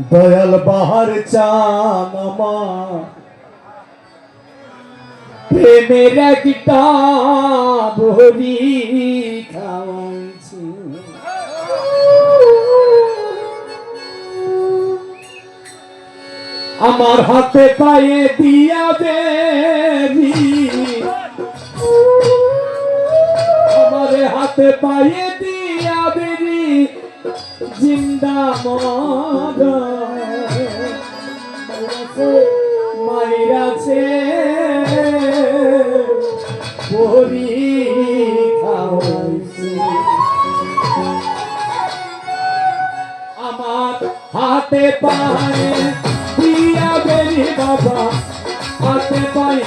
দয়াল বাহার চান আমার। প্রেমের একটা ভরি খাওয়াইছি। আমার হাতে পায়ে দিয়া দেবী। আমার হাতে পায়ে দিয়া দেবী। জিন্দা মাইরাছে খাওয়াইছে আমার হাতে পায়ে দিয়া বাবা হাতে পায়ে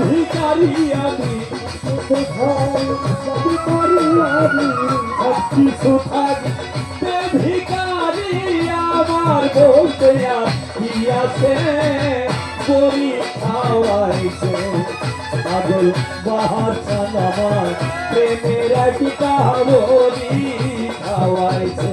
ভিকারি আমি ভিকারি আমি শক্তি সুথার ভিকারি আমার বলতে কি আছে করি খাওয়াইছে পাগল বাহার আমার প্রেমের একটি কাবরি খাওয়াইছে।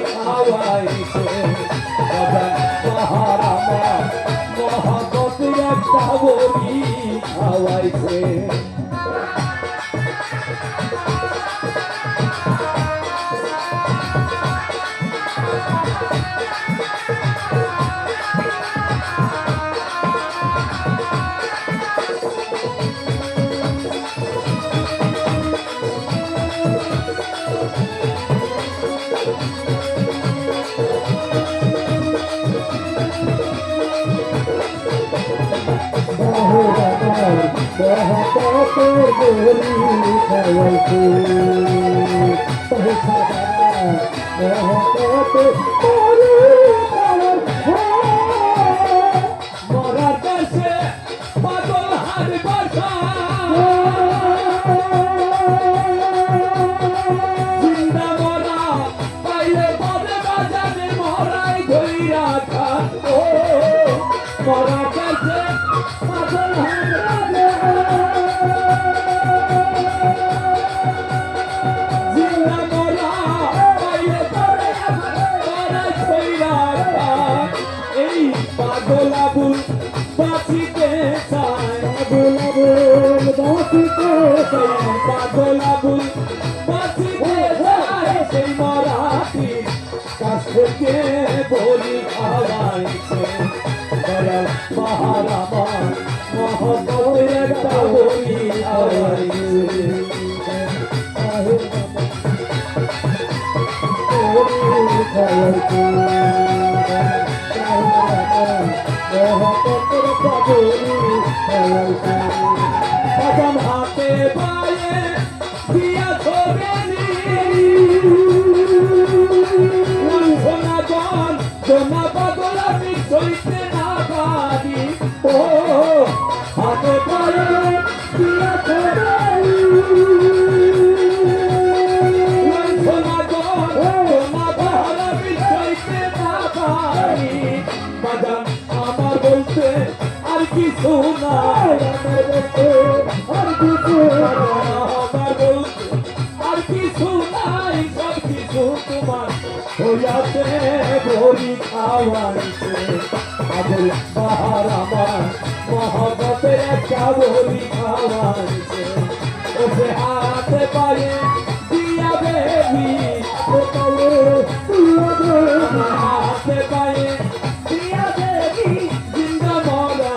বাজান পাহাড় আমার একটা বলি খাওয়াইছে। মরার খাওয়াইছে দয়াল মহারামা মহব্বতের একটা বলি খাওয়াইছে কদম না পারি। ও হইয়াছে ভরি খাওয়াইছে আবুল বাহার আমার মহব্বতের একটা ভরি খাওয়াইছে। ওসে হাতে পায়ে দিয়া বেবি হাতে পায়ে দিয়া বেবি, জিন্দা মরা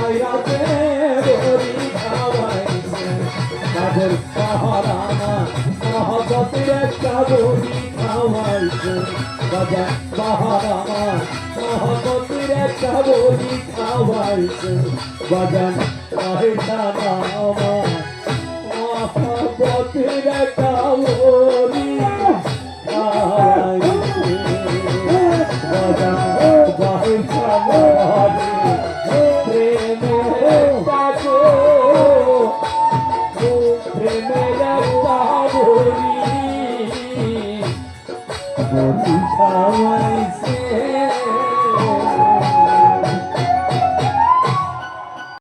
আইরাতে ভরি খাওয়াইছে। কাদের পাহারানা মহব্বতের একটা বড়ি খাওয়াইছে বাজা পাহারানা মহব্বতের একটা বলি খাওয়াইছে বাজান রাহে দাদা আমার মহব্বতের একটা বড়ি বড়ি খাওয়াইছে